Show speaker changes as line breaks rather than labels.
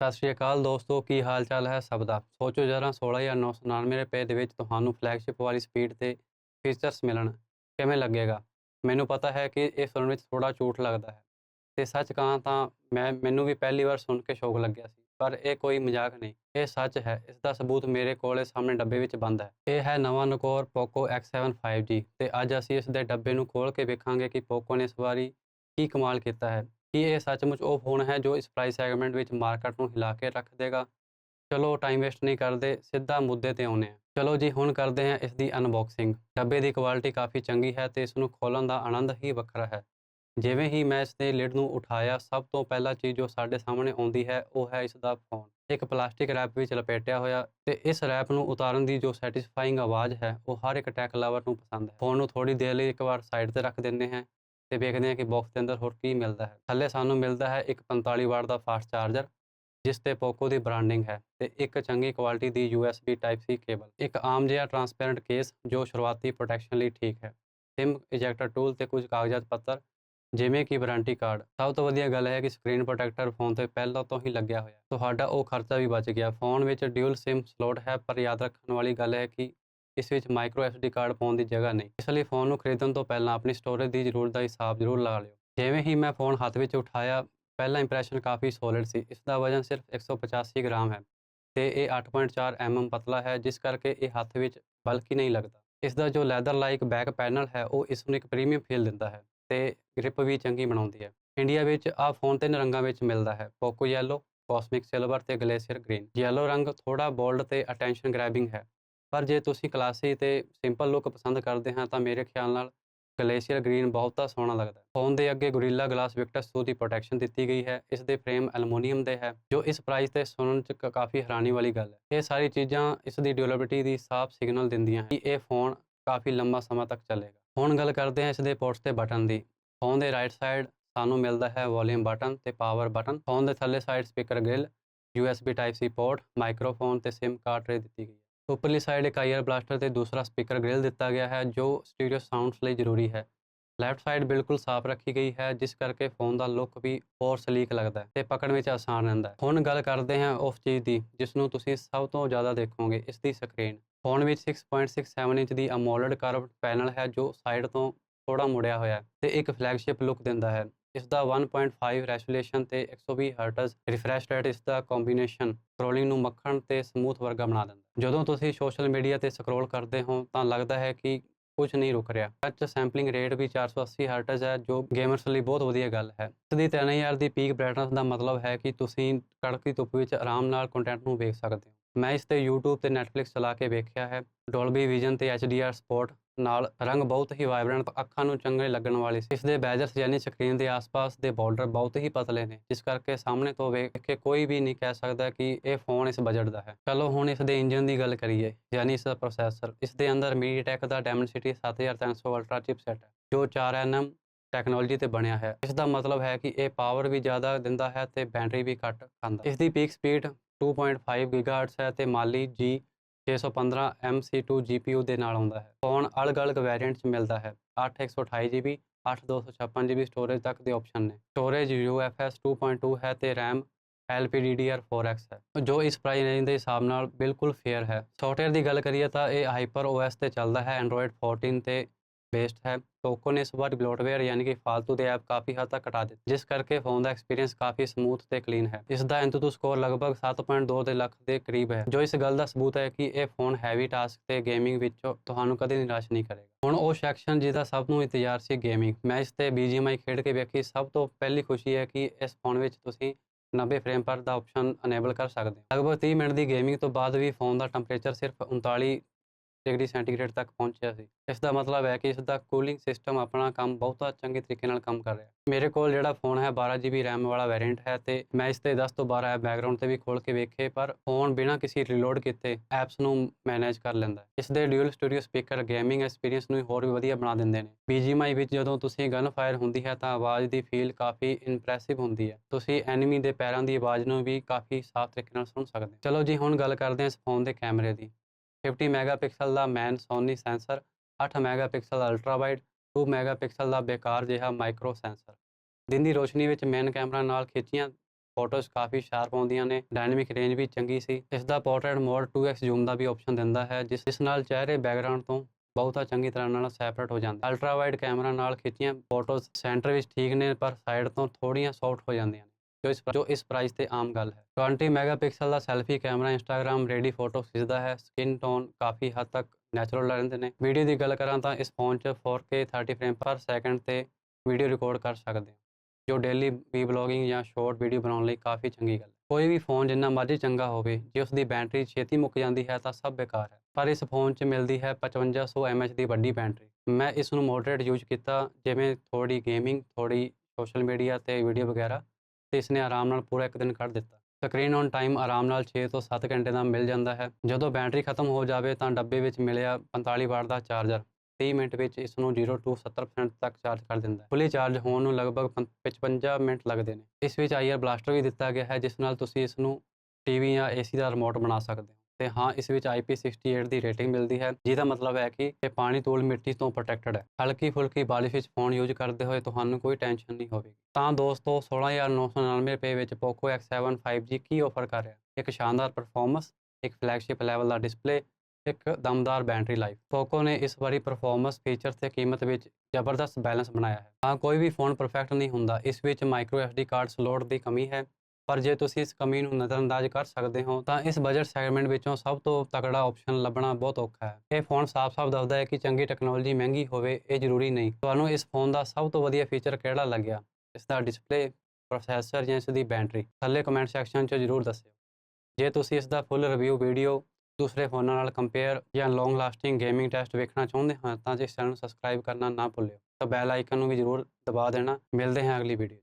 ਸਤਿ ਸ਼੍ਰੀ ਅਕਾਲ ਦੋਸਤੋ, ਕੀ ਹਾਲ ਚਾਲ ਹੈ ਸਭ ਦਾ? ਸੋਚੋ ਜਰਾ 16999 ਰੁਪਏ ਦੇ ਵਿੱਚ ਤੁਹਾਨੂੰ ਫਲੈਗਸ਼ਿਪ ਵਾਲੀ ਸਪੀਡ ਤੇ ਫੀਚਰਸ ਮਿਲਣ। ਕਿਵੇਂ ਲੱਗੇਗਾ? ਮੈਨੂੰ ਪਤਾ ਹੈ ਕਿ ਇਹ ਸੁਣਨ ਵਿੱਚ ਥੋੜਾ ਝੂਠ ਲੱਗਦਾ ਹੈ। ਤੇ ਸੱਚ ਕਹਾਂ ਤਾਂ ਮੈਂ, ਮੈਨੂੰ ਵੀ ਪਹਿਲੀ ਵਾਰ ਸੁਣ ਕੇ ਸ਼ੌਕ ਲੱਗਿਆ ਸੀ, ਪਰ ਇਹ ਕੋਈ ਮਜ਼ਾਕ ਨਹੀਂ। ਇਹ ਸੱਚ ਹੈ, ਇਸ ਦਾ ਸਬੂਤ ਮੇਰੇ ਕੋਲੇ ਸਾਹਮਣੇ ਡੱਬੇ ਵਿੱਚ ਬੰਦ ਹੈ। ਇਹ ਹੈ ਨਵਾਂ ਨਕੋਰ Poco X7 5G ਤੇ ਅੱਜ ਅਸੀਂ ਇਸ ਦੇ ਡੱਬੇ ਨੂੰ ਖੋਲ ਕੇ ਵੇਖਾਂਗੇ ਕਿ Poco ਨੇ ਇਸ ਵਾਰੀ ਕੀ ਕਮਾਲ ਕੀਤਾ ਹੈ। ਕੀ ਇਹ ਸੱਚਮੁੱਚ ਉਹ ਫੋਨ ਹੈ ਜੋ ਇਸ ਪ੍ਰਾਈਸ ਸੈਗਮੈਂਟ ਵਿੱਚ ਮਾਰਕੀਟ ਨੂੰ ਹਿਲਾ ਕੇ ਰੱਖ ਦੇਗਾ? ਚਲੋ ਟਾਈਮ ਵੇਸਟ ਨਹੀਂ ਕਰਦੇ, ਸਿੱਧਾ ਮੁੱਦੇ ਤੇ ਆਉਂਦੇ ਹਾਂ। ਚਲੋ ਜੀ, ਹੁਣ ਕਰਦੇ ਹਾਂ ਇਸ ਦੀ ਅਨਬਾਕਸਿੰਗ ਡੱਬੇ ਦੀ ਕੁਆਲਿਟੀ ਕਾਫੀ ਚੰਗੀ ਹੈ ਤੇ ਇਸ ਨੂੰ ਖੋਲਣ ਦਾ ਆਨੰਦ ਹੀ ਵੱਖਰਾ ਹੈ। ਜਿਵੇਂ ਹੀ ਮੈਂ ਇਸ ਦੇ ਲਿਡ ਨੂੰ ਉਠਾਇਆ, ਸਭ ਤੋਂ ਪਹਿਲਾ ਚੀਜ਼ ਜੋ ਸਾਡੇ ਸਾਹਮਣੇ ਆਉਂਦੀ ਹੈ, ਉਹ ਹੈ ਇਸ ਦਾ ਫੋਨ ਇੱਕ ਪਲਾਸਟਿਕ ਰੈਪ ਵਿੱਚ ਲਪੇਟਿਆ ਹੋਇਆ ਤੇ ਇਸ ਰੈਪ ਨੂੰ ਉਤਾਰਨ ਦੀ ਜੋ ਸੈਟੀਸਫਾਈਂਗ ਆਵਾਜ਼ ਹੈ, ਉਹ ਹਰ ਇੱਕ ਟੈਕ ਲਵਰ ਨੂੰ ਪਸੰਦ ਹੈ। ਫੋਨ ਨੂੰ ਥੋੜੀ ਦੇਰ ਲਈ ਇੱਕ ਵਾਰ ਸਾਈਡ ਤੇ ਰੱਖ ਦਿੰਦੇ ਹਾਂ। ਤੇ ਵੇਖਦੇ ਹਾਂ ਕਿ ਬਾਕਸ ਦੇ ਅੰਦਰ ਹੋਰ ਕੀ ਮਿਲਦਾ ਹੈ। ਥੱਲੇ ਸਾਨੂੰ ਮਿਲਦਾ ਹੈ ਇੱਕ 45 ਵਾਟ ਦਾ ਫਾਸਟ ਚਾਰਜਰ ਜਿਸ ਤੇ ਪੋਕੋ ਦੀ ਬ੍ਰਾਂਡਿੰਗ ਹੈ ਤੇ ਇੱਕ ਚੰਗੀ ਕੁਆਲਿਟੀ ਦੀ USB ਟਾਈਪ C ਕੇਬਲ ਇੱਕ ਆਮ ਜਿਹਾ ਟਰਾਂਸਪੇਰੈਂਟ ਕੇਸ ਜੋ ਸ਼ੁਰੂਆਤੀ ਪ੍ਰੋਟੈਕਸ਼ਨ ਲਈ ਠੀਕ ਹੈ। ਸਿਮ ਇਜੈਕਟਰ ਟੂਲ ਤੇ ਕੁਝ ਕਾਗਜ਼ਾਤ ਪੱਤਰ, ਜਿਵੇਂ ਕਿ ਵਾਰੰਟੀ ਕਾਰਡ ਸਭ ਤੋਂ ਵਧੀਆ ਗੱਲ ਹੈ ਕਿ ਸਕਰੀਨ ਪ੍ਰੋਟੈਕਟਰ ਫੋਨ ਤੇ ਪਹਿਲਾਂ ਤੋਂ ਹੀ ਲੱਗਿਆ ਹੋਇਆ ਤੁਹਾਡਾ ਉਹ ਖਰਚਾ ਵੀ ਬਚ ਗਿਆ। ਫੋਨ ਵਿੱਚ ਡਿਊਲ ਸਿਮ ਸਲੋਟ ਹੈ, ਪਰ ਯਾਦ ਰੱਖਣ ਵਾਲੀ ਗੱਲ ਹੈ ਕਿ ਇਸ ਵਿੱਚ ਮਾਈਕਰੋ SD ਕਾਰਡ ਪਾਉਣ ਦੀ ਜਗ੍ਹਾ ਨਹੀਂ। ਇਸ ਲਈ ਫੋਨ ਨੂੰ ਖਰੀਦਣ ਤੋਂ ਪਹਿਲਾਂ ਆਪਣੀ ਸਟੋਰੇਜ ਦੀ ਜ਼ਰੂਰਤ ਦਾ ਹਿਸਾਬ ਜ਼ਰੂਰ ਲਾ ਲਿਓ। ਜਿਵੇਂ ਹੀ ਮੈਂ ਫੋਨ ਹੱਥ ਵਿੱਚ ਉਠਾਇਆ, ਪਹਿਲਾ ਇੰਪ੍ਰੈਸ਼ਨ ਕਾਫੀ ਸੋਲਿਡ ਸੀ। ਇਸ ਦਾ ਵਜ਼ਨ ਸਿਰਫ 185 ਗ੍ਰਾਮ ਹੈ ਤੇ ਇਹ 8.4 mm ਪਤਲਾ ਹੈ, ਜਿਸ ਕਰਕੇ ਇਹ ਹੱਥ ਵਿੱਚ ਬਲਕੀ ਨਹੀਂ ਲੱਗਦਾ। ਇਸ ਦਾ ਜੋ ਲੈਦਰ ਲਾਈਕ ਬੈਕ ਪੈਨਲ ਹੈ, ਉਹ ਇਸ ਨੂੰ ਇੱਕ ਪ੍ਰੀਮੀਅਮ ਫੀਲ ਦਿੰਦਾ ਹੈ ਤੇ ਗ੍ਰਿਪ ਵੀ ਚੰਗੀ ਬਣਾਉਂਦੀ ਹੈ। ਇੰਡੀਆ ਵਿੱਚ ਆ ਫੋਨ ਤਿੰਨ ਰੰਗਾਂ ਵਿੱਚ ਮਿਲਦਾ ਹੈ, ਪੋਕੋ ਯੈਲੋ ਕਾਸਮਿਕ ਸਿਲਵਰ ਤੇ ਗਲੇਸ਼ੀਅਰ ਗ੍ਰੀਨ ਯੈਲੋ ਰੰਗ ਥੋੜਾ ਬੋਲਡ ਤੇ ਅਟੈਂਸ਼ਨ ਗ੍ਰੈਬਿੰਗ ਹੈ। ਪਰ ਜੇ ਤੁਸੀਂ ਕਲਾਸੀ ਤੇ ਸਿੰਪਲ ਲੁੱਕ ਪਸੰਦ ਕਰਦੇ ਹਾਂ, ਤਾਂ ਮੇਰੇ ਖਿਆਲ ਨਾਲ ਗਲੇਸ਼ੀਅਰ ਗ੍ਰੀਨ ਬਹੁਤਾ ਸੋਹਣਾ ਲੱਗਦਾ ਹੈ। ਫੋਨ ਦੇ ਅੱਗੇ ਗੋਰੀਲਾ ਗਲਾਸ ਵਿਕਟਸ 2 ਦੀ ਪ੍ਰੋਟੈਕਸ਼ਨ ਦਿੱਤੀ ਗਈ ਹੈ। ਇਸ ਦੇ ਫਰੇਮ ਐਲੂਮੀਨੀਅਮ ਦੇ ਹੈ, ਜੋ ਇਸ ਪ੍ਰਾਈਸ ਤੇ ਸੁਣਨ ਚ ਕ- ਕਾਫੀ ਹੈਰਾਨੀ ਵਾਲੀ ਗੱਲ ਹੈ। ਇਹ ਸਾਰੀ ਚੀਜ਼ਾਂ ਇਸ ਦੀ ਡਿਊਰੇਬਿਲਿਟੀ ਦੀ ਸਾਫ਼ ਸਿਗਨਲ ਦਿੰਦੀਆਂ ਹਨ ਕਿ ਇਹ ਫੋਨ ਕਾਫੀ ਲੰਮਾ ਸਮਾਂ ਤੱਕ ਚੱਲੇਗਾ। ਹੁਣ ਗੱਲ ਕਰਦੇ ਹਾਂ ਇਸ ਦੇ ਪੋਰਟਸ ਤੇ ਬਟਨ ਦੀ। ਫੋਨ ਦੇ ਰਾਈਟ ਸਾਈਡ ਸਾਨੂੰ ਮਿਲਦਾ ਹੈ ਵੋਲਿਊਮ ਬਟਨ ਤੇ ਪਾਵਰ ਬਟਨ। ਫੋਨ ਦੇ ਥੱਲੇ side speaker grill USB type C port, microphone ਤੇ SIM ਕਾਰਡ ਟਰੇ ਦਿੱਤੀ ਗਈ ਉੱਪਰਲੀ ਸਾਈਡ ਇੱਕ ਆਈਆਰ ਬਲਾਸਟਰ ਤੇ ਦੂਸਰਾ ਸਪੀਕਰ ਗ੍ਰਿਲ ਦਿੱਤਾ ਗਿਆ ਹੈ, ਜੋ ਸਟੀਰੀਓ ਸਾਊਂਡਸ ਲਈ ਜ਼ਰੂਰੀ ਹੈ। ਲੈਫਟ ਸਾਈਡ ਬਿਲਕੁਲ ਸਾਫ਼ ਰੱਖੀ ਗਈ ਹੈ, ਜਿਸ ਕਰਕੇ ਫੋਨ ਦਾ ਲੁੱਕ ਵੀ ਹੋਰ ਸਲੀਕ ਲੱਗਦਾ ਹੈ ਤੇ ਪਕੜਨ ਵਿੱਚ ਆਸਾਨ ਰਹਿੰਦਾ ਹੈ। ਹੁਣ ਗੱਲ ਕਰਦੇ ਹਾਂ ਉਸ ਚੀਜ਼ ਦੀ ਜਿਸ ਨੂੰ ਤੁਸੀਂ ਸਭ ਤੋਂ ਜ਼ਿਆਦਾ ਦੇਖੋਗੇ, ਇਸ ਦੀ ਸਕਰੀਨ ਫੋਨ ਵਿੱਚ 6.67 ਇੰਚ ਦੀ ਅਮੋਲਡ ਕਰਵਡ ਪੈਨਲ ਹੈ, ਜੋ ਸਾਈਡ ਤੋਂ ਥੋੜਾ ਮੁੜਿਆ ਹੋਇਆ ਹੈ ਤੇ ਇੱਕ ਫਲੈਗਸ਼ਿਪ ਲੁੱਕ ਦਿੰਦਾ ਹੈ। ਇਸ ਦਾ 1.5 ਰੈਜ਼ੋਲੂਸ਼ਨ ਤੇ 120 ਹਰਟਜ਼ ਰਿਫਰੈਸ਼ ਰੇਟ ਇਸ ਦਾ ਕੰਬੀਨੇਸ਼ਨ ਸਕਰੋਲਿੰਗ ਨੂੰ ਮੱਖਣ ਤੇ ਸਮੂਥ ਵਰਗਾ ਬਣਾ ਦਿੰਦਾ ਹੈ। ਜਦੋਂ ਤੁਸੀਂ ਸੋਸ਼ਲ ਮੀਡੀਆ ਤੇ ਸਕਰੋਲ ਕਰਦੇ ਹੋ, ਤਾਂ ਲੱਗਦਾ ਹੈ ਕਿ ਕੁਝ ਨਹੀਂ ਰੁਕ ਰਿਹਾ। ਟੱਚ ਸੈਂਪਲਿੰਗ ਰੇਟ ਵੀ 480 ਹਰਟਜ਼ ਹੈ, ਜੋ ਗੇਮਰਸ ਲਈ ਬਹੁਤ ਵਧੀਆ ਗੱਲ ਹੈ। ਇਸ ਦੀ 3000 ਦੀ ਪੀਕ ਬ੍ਰਾਈਟਨੈਸ ਦਾ ਮਤਲਬ ਹੈ ਕਿ ਤੁਸੀਂ ਕੜਕੀ ਧੁੱਪ ਵਿੱਚ ਆਰਾਮ ਨਾਲ ਕੰਟੈਂਟ ਨੂੰ ਵੇਖ ਸਕਦੇ ਹੋ। ਮੈਂ ਇਸ ਤੇ YouTube ਤੇ Netflix ਚਲਾ ਕੇ ਵੇਖਿਆ ਹੈ। ਡੋਲਬੀ ਵਿਜ਼ਨ ਤੇ HDR ਸਪੋਰਟ ਨਾਲ ਰੰਗ ਬਹੁਤ ਹੀ ਵਾਈਬ੍ਰੈਂਟ ਅੱਖਾਂ ਨੂੰ ਚੰਗੇ ਲੱਗਣ ਵਾਲੇ ਸੀ। ਇਸ ਦੇ ਬੈਜਰਸ ਯਾਨੀ ਸਕਰੀਨ ਦੇ ਆਸ-ਪਾਸ ਦੇ ਬਾਰਡਰ ਬਹੁਤ ਹੀ ਪਤਲੇ ਨੇ, ਜਿਸ ਕਰਕੇ ਸਾਹਮਣੇ ਤੋਂ ਵੇਖ ਕੇ ਕੋਈ ਵੀ ਨਹੀਂ ਕਹਿ ਸਕਦਾ ਕਿ ਇਹ ਫੋਨ ਇਸ ਬਜਟ ਦਾ ਹੈ। ਚਲੋ ਹੁਣ ਇਸ ਦੇ ਇੰਜਨ ਦੀ ਗੱਲ ਕਰੀਏ, ਯਾਨੀ ਇਸ ਦਾ ਪ੍ਰੋਸੈਸਰ ਇਸ ਦੇ ਅੰਦਰ MediaTek ਦਾ Dimensity 7300 ਅਲਟਰਾ ਚਿਪਸੈਟ ਹੈ, ਜੋ 4nm ਟੈਕਨੋਲੋਜੀ ਤੇ ਬਣਿਆ ਹੈ। ਇਸ ਦਾ ਮਤਲਬ ਹੈ ਕਿ ਇਹ ਪਾਵਰ ਵੀ ਜ਼ਿਆਦਾ ਦਿੰਦਾ ਹੈ ਤੇ ਬੈਟਰੀ ਵੀ ਘੱਟ ਖਾਂਦਾ ਇਸ ਦੀ ਪੀਕ ਸਪੀਡ 2.5 ਗੀਗਾਹਰਟਜ਼ ਹੈ ਤੇ ਮਾਲੀ ਜੀ 615 MC2 GPU ਦੇ ਨਾਲ ਆਉਂਦਾ ਹੈ। ਫੋਨ ਅਲੱਗ-ਅਲੱਗ ਵੈਰੀਐਂਟ 'ਚ ਮਿਲਦਾ ਹੈ। 8 128 GB 8 256 GB ਸਟੋਰੇਜ ਤੱਕ ਦੇ ਆਪਸ਼ਨ ਨੇ। ਸਟੋਰੇਜ UFS 2.2 ਹੈ ਤੇ RAM LPDDR4X ਹੈ। ਜੋ ਇਸ ਪ੍ਰਾਈਸ ਰੇਂਜ ਦੇ ਹਿਸਾਬ ਨਾਲ ਬਿਲਕੁਲ ਫੇਅਰ ਹੈ। ਸੌਫਟਵੇਅਰ ਦੀ ਗੱਲ ਕਰੀਏ ਤਾਂ ਇਹ ਹਾਈਪਰ OS ਤੇ ਚੱਲਦਾ ਹੈ। Android 14 ਤੇ ਬੇਸਡ ਹੈ। ਟੋਕੋ ਨੇ ਇਸ ਵਾਰ ਬਲੋਟਵੇਅਰ ਯਾਨੀ ਕਿ ਫਾਲਤੂ ਦੇ ਐਪ ਕਾਫੀ ਹੱਦ ਤੱਕ ਘਟਾ ਦਿੱਤੇ, ਜਿਸ ਕਰਕੇ ਫੋਨ ਦਾ ਐਕਸਪੀਰੀਅੰਸ ਕਾਫੀ ਸਮੂਥ ਤੇ ਕਲੀਨ ਹੈ। ਇਸ ਦਾ Antutu ਸਕੋਰ ਲਗਭਗ 7.2 ਦੇ ਲੱਖ ਦੇ ਕਰੀਬ ਹੈ, ਜੋ ਇਸ ਗੱਲ ਦਾ ਸਬੂਤ ਹੈ ਕਿ ਇਹ ਫੋਨ ਹੈਵੀ ਟਾਸਕ ਤੇ ਗੇਮਿੰਗ ਵਿੱਚ ਤੁਹਾਨੂੰ ਕਦੇ ਨਿਰਾਸ਼ ਨਹੀਂ ਕਰੇਗਾ। ਹੁਣ ਉਹ ਸੈਕਸ਼ਨ ਜਿਹਦਾ ਸਭ ਨੂੰ ਇੰਤਜ਼ਾਰ ਸੀ ਗੇਮਿੰਗ ਮੈਂ ਇਸ ਤੇ BGMI ਖੇਡ ਕੇ ਵੇਖੀ, ਸਭ ਤੋਂ ਪਹਿਲੀ ਖੁਸ਼ੀ ਹੈ ਕਿ ਇਸ ਫੋਨ ਵਿੱਚ ਤੁਸੀਂ 90 ਫਰੇਮ ਪਰ ਦਾ ਆਪਸ਼ਨ ਅਨੇਬਲ ਕਰ ਸਕਦੇ ਹੋ। ਲਗਭਗ 30 ਮਿੰਟ ਦੀ ਗੇਮਿੰਗ ਤੋਂ ਬਾਅਦ ਵੀ ਫੋਨ ਦਾ ਟੈਂਪਰੇਚਰ ਸਿਰਫ 39 ਡਿਗਰੀ ਸੈਂਟੀਗ੍ਰੇਡ ਤੱਕ ਪਹੁੰਚਿਆ ਸੀ। ਇਸ ਦਾ ਮਤਲਬ ਹੈ ਕਿ ਇਸ ਦਾ ਕੂਲਿੰਗ ਸਿਸਟਮ ਆਪਣਾ ਕੰਮ ਬਹੁਤਾ ਚੰਗੇ ਤਰੀਕੇ ਨਾਲ ਕੰਮ ਕਰ ਰਿਹਾ ਹੈ। ਮੇਰੇ ਕੋਲ ਜਿਹੜਾ ਫੋਨ ਹੈ 12GB RAM ਵਾਲਾ ਵੇਰੀਐਂਟ ਹੈ ਤੇ ਮੈਂ ਇਸ ਤੇ 10 ਤੋਂ 12 ਐਪ ਬੈਕਗ੍ਰਾਉਂਡ ਤੇ ਵੀ ਖੋਲ ਕੇ ਵੇਖੇ, ਪਰ ਫੋਨ ਬਿਨਾਂ ਕਿਸੇ ਰੀਲੋਡ ਕੀਤੇ ਐਪਸ ਨੂੰ ਮੈਨੇਜ ਕਰ ਲੈਂਦਾ ਹੈ। ਇਸ ਦੇ dual studio speaker gaming experience ਨੂੰ ਹੋਰ ਵੀ ਵਧੀਆ ਬਣਾ ਦਿੰਦੇ ਨੇ। BGMI ਵਿੱਚ ਜਦੋਂ ਤੁਸੀਂ ਗਨ ਫਾਇਰ ਹੁੰਦੀ ਹੈ ਤਾਂ ਆਵਾਜ਼ ਦੀ ਫੀਲ ਕਾਫੀ ਇੰਪ੍ਰੈਸਿਵ ਹੁੰਦੀ ਹੈ। ਤੁਸੀਂ ਐਨੀਮੀ ਦੇ ਪੈਰਾਂ ਦੀ ਆਵਾਜ਼ ਨੂੰ ਵੀ ਕਾਫੀ ਸਾਫ਼ ਤਰੀਕੇ ਨਾਲ ਸੁਣ ਸਕਦੇ ਹੋ। ਚਲੋ ਜੀ, ਹੁਣ ਗੱਲ ਕਰਦੇ ਹਾਂ ਇਸ ਫੋਨ ਦੇ ਕੈਮਰੇ ਦੀ। 50 ਮੈਗਾਪਿਕਸਲ ਦਾ main Sony sensor 8 megapixel ultra wide 2 megapixel ਦਾ ਬੇਕਾਰ ਜਿਹਾ ਮਾਈਕਰੋ ਸੈਂਸਰ ਦਿਨ ਦੀ ਰੋਸ਼ਨੀ ਵਿੱਚ ਮੈਨ ਕੈਮਰਾ ਨਾਲ ਖਿੱਚੀਆਂ ਫੋਟੋਜ਼ ਕਾਫੀ ਸ਼ਾਰਪ ਆਉਂਦੀਆਂ ਨੇ ਡਾਇਨਾਮਿਕ ਰੇਂਜ ਵੀ ਚੰਗੀ ਸੀ। ਇਸ ਦਾ ਪੋਰਟਰੇਟ ਮੋਡ 2x ਜ਼ੂਮ ਦਾ ਵੀ ਆਪਸ਼ਨ ਦਿੰਦਾ ਹੈ, ਜਿਸ, ਇਸ ਨਾਲ ਚਿਹਰੇ ਬੈਕਗ੍ਰਾਉਂਡ ਤੋਂ ਬਹੁਤਾ ਚੰਗੀ ਤਰ੍ਹਾਂ ਨਾਲ ਸੈਪਰੇਟ ਹੋ ਜਾਂਦਾ। ਅਲਟਰਾ ਵਾਈਡ ਕੈਮਰਾ ਨਾਲ ਖਿੱਚੀਆਂ ਫੋਟੋਜ਼ ਸੈਂਟਰ ਵਿੱਚ ਠੀਕ ਨੇ, ਪਰ ਸਾਈਡ ਤੋਂ ਥੋੜੀਆਂ ਸੌਫਟ ਹੋ ਜਾਂਦੀਆਂ ਨੇ। ਜੋ ਇਸ ਜੋ ਇਸ ਪ੍ਰਾਈਸ ਤੇ ਆਮ ਗੱਲ ਹੈ। 20 ਮੈਗਾਪਿਕਸਲ ਦਾ selfie camera Instagram ready photo ਖਿੱਚਦਾ ਹੈ। ਸਕਿਨ ਟੋਨ ਕਾਫੀ ਹੱਦ ਤੱਕ ਨੈਚੁਰਲ ਰਹਿੰਦੇ ਨੇ। ਵੀਡੀਓ ਦੀ ਗੱਲ ਕਰਾਂ ਤਾਂ ਇਸ ਫੋਨ 'ਚ 4K 30 ਫਰੇਮ ਪਰ ਸੈਕਿੰਡ ਤੇ ਵੀਡੀਓ ਰਿਕਾਰਡ ਕਰ ਸਕਦੇ ਹਾਂ। ਜੋ ਡੇਲੀ ਵੀ ਬਲੌਗਿੰਗ ਜਾਂ ਸ਼ਾਰਟ ਵੀਡੀਓ ਬਣਾਉਣ ਲਈ ਕਾਫੀ ਚੰਗੀ ਗੱਲ ਹੈ। ਕੋਈ ਵੀ ਫੋਨ ਜਿੰਨਾ ਮਰਜ਼ੀ ਚੰਗਾ ਹੋਵੇ, ਜੇ ਉਸ ਦੀ ਬੈਟਰੀ ਛੇਤੀ ਮੁੱਕ ਜਾਂਦੀ ਹੈ ਤਾਂ ਸਭ ਬੇਕਾਰ ਹੈ। ਪਰ ਇਸ ਫੋਨ 'ਚ ਮਿਲਦੀ ਹੈ 5500 mAh ਦੀ ਵੱਡੀ ਬੈਟਰੀ ਮੈਂ ਇਸ ਨੂੰ ਮੋਡਰੇਟ ਯੂਜ਼ ਕੀਤਾ, ਜਿਵੇਂ ਥੋੜੀ ਗੇਮਿੰਗ ਥੋੜੀ ਸੋਸ਼ਲ ਮੀਡੀਆ ਤੇ ਵੀਡੀਓ ਵਗੈਰਾ। ਤੇ ਇਸਨੇ ਆਰਾਮ ਨਾਲ ਪੂਰਾ ਇੱਕ ਦਿਨ ਕੱਢ ਦਿੱਤਾ। ਸਕਰੀਨ ਔਨ ਟਾਈਮ ਆਰਾਮ ਨਾਲ 6 ਤੋਂ 7 ਘੰਟੇ ਦਾ ਮਿਲ ਜਾਂਦਾ ਹੈ। ਜਦੋਂ ਬੈਟਰੀ ਖਤਮ ਹੋ ਜਾਵੇ ਤਾਂ ਡੱਬੇ ਵਿੱਚ ਮਿਲਿਆ 45 ਵਾਟ ਦਾ ਚਾਰਜਰ 30 ਮਿੰਟ ਵਿੱਚ ਇਸ ਨੂੰ 0 ਤੋਂ 70% ਤੱਕ ਚਾਰਜ ਕਰ ਦਿੰਦਾ ਹੈ। ਫੁੱਲੀ ਚਾਰਜ ਹੋਣ ਨੂੰ ਲਗਭਗ ਪੰ- 55 ਮਿੰਟ ਲੱਗਦੇ ਨੇ। ਇਸ ਵਿੱਚ ਆਈਆਰ ਬਲਾਸਟਰ ਵੀ ਦਿੱਤਾ ਗਿਆ ਹੈ, ਜਿਸ ਨਾਲ ਤੁਸੀਂ ਇਸ ਨੂੰ ਟੀਵੀ ਜਾਂ ਏਸੀ ਦਾ ਰਿਮੋਟ ਬਣਾ ਸਕਦੇ ਹੋ। ਤੇ ਹਾਂ, ਇਸ ਵਿੱਚ IP68 ਦੀ ਰੇਟਿੰਗ ਮਿਲਦੀ ਹੈ। ਜਿਹਦਾ ਮਤਲਬ ਹੈ ਕਿ ਇਹ ਪਾਣੀ, ਧੂਲ, ਮਿੱਟੀ ਤੋਂ ਪ੍ਰੋਟੈਕਟਡ ਹੈ। ਹਲਕੀ ਫੁਲਕੀ ਬਾਰਿਸ਼ ਵਿੱਚ ਫੋਨ ਯੂਜ਼ ਕਰਦੇ ਹੋਏ ਤੁਹਾਨੂੰ ਕੋਈ ਟੈਨਸ਼ਨ ਨਹੀਂ ਹੋਵੇਗੀ। ਤਾਂ ਦੋਸਤੋ 16999 ਰੁਪਏ ਵਿੱਚ Poco X7 5G ਕੀ ਆਫਰ ਕਰ ਰਿਹਾ? ਇੱਕ ਸ਼ਾਨਦਾਰ ਪਰਫਾਰਮੈਂਸ ਇੱਕ ਫਲੈਗਸ਼ਿਪ ਲੈਵਲ ਦਾ ਡਿਸਪਲੇ ਇੱਕ ਦਮਦਾਰ ਬੈਟਰੀ ਲਾਈਫ ਪੋਕੋ ਨੇ ਇਸ ਵਾਰੀ ਪਰਫਾਰਮੈਂਸ ਫੀਚਰ ਤੇ ਕੀਮਤ ਵਿੱਚ ਜ਼ਬਰਦਸਤ ਬੈਲੈਂਸ ਬਣਾਇਆ ਹੈ। ਹਾਂ ਕੋਈ ਵੀ ਫੋਨ ਪਰਫੈਕਟ ਨਹੀਂ ਹੁੰਦਾ। ਇਸ ਵਿੱਚ ਮਾਈਕਰੋ SD ਕਾਰਡ ਸਲੋਟ ਦੀ ਕਮੀ ਹੈ। ਪਰ ਜੇ ਤੁਸੀਂ ਇਸ ਕਮੀ ਨੂੰ ਨਜ਼ਰਅੰਦਾਜ਼ ਕਰ ਸਕਦੇ ਹੋ, ਤਾਂ ਇਸ ਬਜਟ ਸੈਗਮੈਂਟ ਵਿੱਚੋਂ ਸਭ ਤੋਂ ਤਕੜਾ ਆਪਸ਼ਨ ਲੱਭਣਾ ਬਹੁਤ ਔਖਾ ਹੈ। ਇਹ ਫੋਨ ਸਾਫ਼-ਸਾਫ਼ ਦੱਸਦਾ ਹੈ ਕਿ ਚੰਗੀ ਟੈਕਨੋਲੋਜੀ ਮਹਿੰਗੀ ਹੋਵੇ, ਇਹ ਜ਼ਰੂਰੀ ਨਹੀਂ। ਤੁਹਾਨੂੰ ਇਸ ਫੋਨ ਦਾ ਸਭ ਤੋਂ ਵਧੀਆ ਫੀਚਰ ਕਿਹੜਾ ਲੱਗਿਆ? ਇਸ ਦਾ ਡਿਸਪਲੇ ਪ੍ਰੋਸੈਸਰ ਜਾਂ ਇਸ ਦੀ ਬੈਟਰੀ ਥੱਲੇ ਕਮੈਂਟ ਸੈਕਸ਼ਨ 'ਚ ਜ਼ਰੂਰ ਦੱਸਿਓ। ਜੇ ਤੁਸੀਂ ਇਸ ਦਾ ਫੁੱਲ ਰਿਵਿਊ ਵੀਡੀਓ ਦੂਸਰੇ ਫੋਨਾਂ ਨਾਲ ਕੰਪੇਅਰ ਜਾਂ ਲੌਂਗ ਲਾਸਟਿੰਗ ਗੇਮਿੰਗ ਟੈਸਟ ਵੇਖਣਾ ਚਾਹੁੰਦੇ ਹੋ, ਤਾਂ ਇਸ ਚੈਨਲ ਨੂੰ ਸਬਸਕ੍ਰਾਈਬ ਕਰਨਾ ਨਾ ਭੁੱਲਿਓ। ਤਾਂ ਬੈਲ ਆਈਕਨ ਨੂੰ ਵੀ ਜ਼ਰੂਰ ਦਬਾ ਦੇਣਾ। ਮਿਲਦੇ ਹਾਂ ਅਗਲੀ ਵੀਡੀਓ